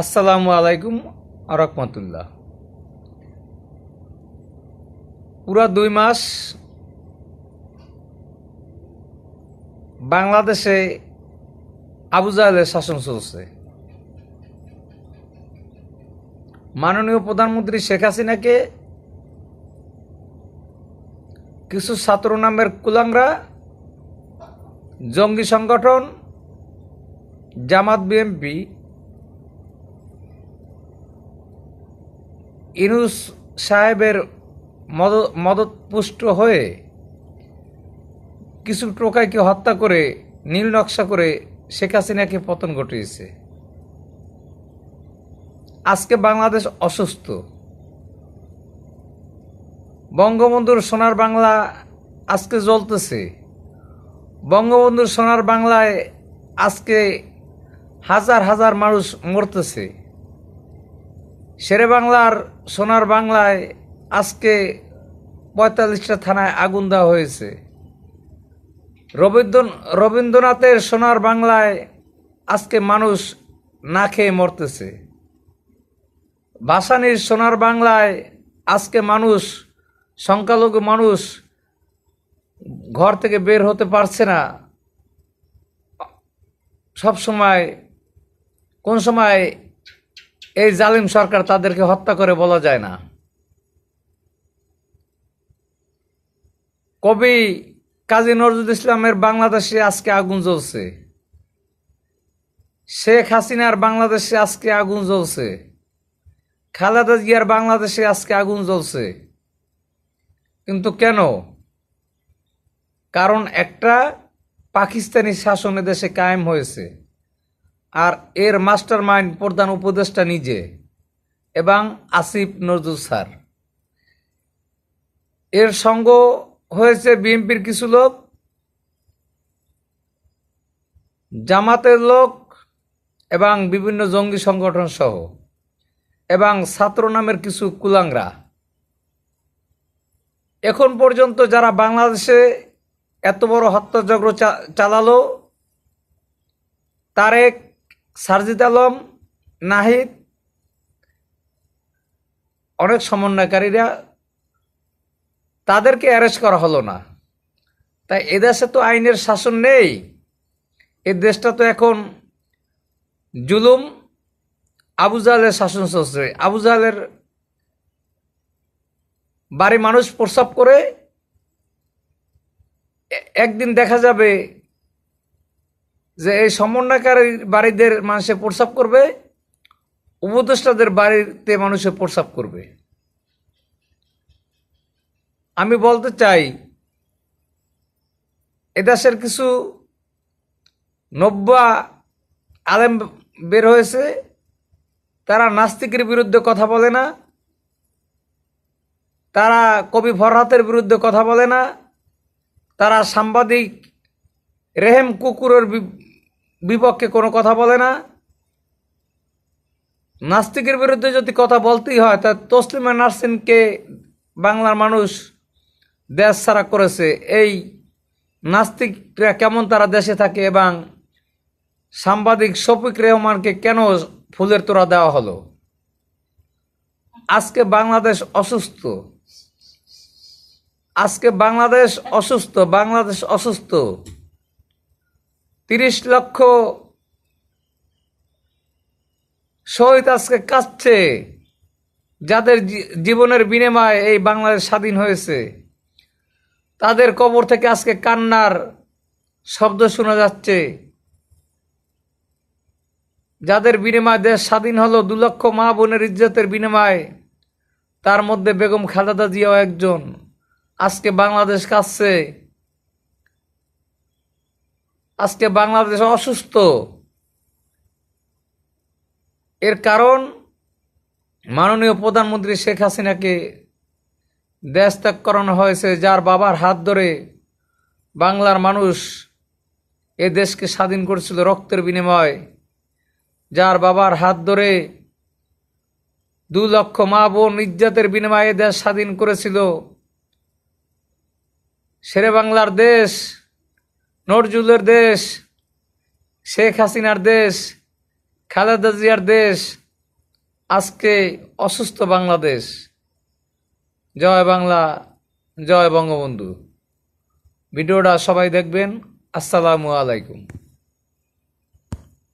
আসসালামু আলাইকুম আরহামতুল্লাহ। পুরা দুই মাস বাংলাদেশে আবু জাহেলের শাসন চলছে। মাননীয় প্রধানমন্ত্রী শেখ হাসিনাকে কিছু ছাত্র নামের কুলাংরা জঙ্গি সংগঠন, জামাত বিএমপি ইনুস সাহেবের মদত, মদতপুষ্ট হয়ে কিছু টোকাইকে হত্যা করে, নীল নকশা করে শেখ হাসিনাকে পতন ঘটিয়েছে। আজকে বাংলাদেশ অসুস্থ। বঙ্গবন্ধুর সোনার বাংলা আজকে জ্বলতেছে। বঙ্গবন্ধুর সোনার বাংলায় আজকে হাজার হাজার মানুষ মরতেছে। শেরে বাংলার সোনার বাংলায় আজকে পঁয়তাল্লিশটা থানায় আগুন দেওয়া হয়েছে। রবীন্দ্র রবীন্দ্রনাথের সোনার বাংলায় আজকে মানুষ না খেয়ে মরতেছে। ভাসানির সোনার বাংলায় আজকে মানুষ, সংখ্যালঘু মানুষ ঘর থেকে বের হতে পারছে না। সব সময়, কোন সময় এই জালিম সরকার তাদেরকে হত্যা করে বলা যায় না। কবি কাজী নজরুল ইসলামের বাংলাদেশে আজকে আগুন জ্বলছে। শেখ হাসিনার বাংলাদেশে আজকে আগুন জ্বলছে। খালেদা জিয়ার বাংলাদেশে আজকে আগুন জ্বলছে। কিন্তু কেন? কারণ একটা পাকিস্তানি শাসনে দেশে কায়েম হয়েছে। আর এর মাস্টার মাইন্ড প্রধান উপদেষ্টা নিজে, এবং আসিফ নজরুল স্যার। এর সঙ্গ হয়েছে বিএনপির কিছু লোক, জামাতের লোক, এবং বিভিন্ন জঙ্গি সংগঠন সহ, এবং ছাত্র নামের কিছু কুলাংরা এখন পর্যন্ত যারা বাংলাদেশে এত বড় হত্যাযজ্ঞ চালালো, তারেক সারজিদ আলম, নাহিদ, অনেক সমন্বয়কারীরা তাদেরকে অ্যারেস্ট করা হলো না। তাই এদেশে তো আইনের শাসন নেই। এ দেশটা তো এখন জুলুম। আবু জাহেলের শাসন চলছে। আবু জাহেলের বাড়ি মানুষ প্রস্রাব করে একদিন দেখা যাবে যে এই সমন্বয়কারী বাড়িদের মানুষে প্রস্রাব করবে, উপদেষ্টাদের বাড়িতে মানুষে প্রস্রাব করবে। আমি বলতে চাই এদেশের কিছু নব্বা আলেম বের হয়েছে, তারা নাস্তিকের বিরুদ্ধে কথা বলে না, তারা কবি ফরহাতের বিরুদ্ধে কথা বলে না, তারা সাংবাদিক রেহেম কুকুরের বিপক্ষে কোনো কথা বলে না। নাস্তিকের বিরুদ্ধে যদি কথা বলতেই হয়, তা তসলিমা নার্সিনকে বাংলার মানুষ দেশ ছাড়া করেছে। এই নাস্তিকরা কেমন তারা দেশে থাকে এবং সাংবাদিক শফিক রেহমানকে কেন ফুলের তোড়া দেওয়া হলো? আজকে বাংলাদেশ অসুস্থ। আজকে বাংলাদেশ অসুস্থ বাংলাদেশ অসুস্থ। তিরিশ লক্ষ শহীদ আজকে কাঁদছে যাদের জীবনের বিনিময়ে এই বাংলাদেশ স্বাধীন হয়েছে। তাদের কবর থেকে আজকে কান্নার শব্দ শোনা যাচ্ছে। যাদের বিনিময়ে দেশ স্বাধীন হলো, দু লক্ষ মা বোনের ইজ্জতের বিনিময়ে, তার মধ্যে বেগম খালেদা জিয়াও একজন। আজকে বাংলাদেশ কাঁদছে। আজকে বাংলাদেশ অসুস্থ। এর কারণ, মাননীয় প্রধানমন্ত্রী শেখ হাসিনাকে দেশ ত্যাগ করানো হয়েছে, যার বাবার হাত ধরে বাংলার মানুষ এ দেশকে স্বাধীন করেছিল রক্তের বিনিময়ে। যার বাবার হাত ধরে দু লক্ষ মা বোন ইজ্জাতের বিনিময়ে দেশ স্বাধীন করেছিল। শেরে বাংলার দেশ নজরুলের দেশ, শেখ হাসিনার দেশ, খালেদা জিয়ার দেশ, আজকে অসুস্থ বাংলাদেশ। জয় বাংলা, জয় বঙ্গবন্ধু। ভিডিওটা সবাই দেখবেন। আসসালামু আলাইকুম।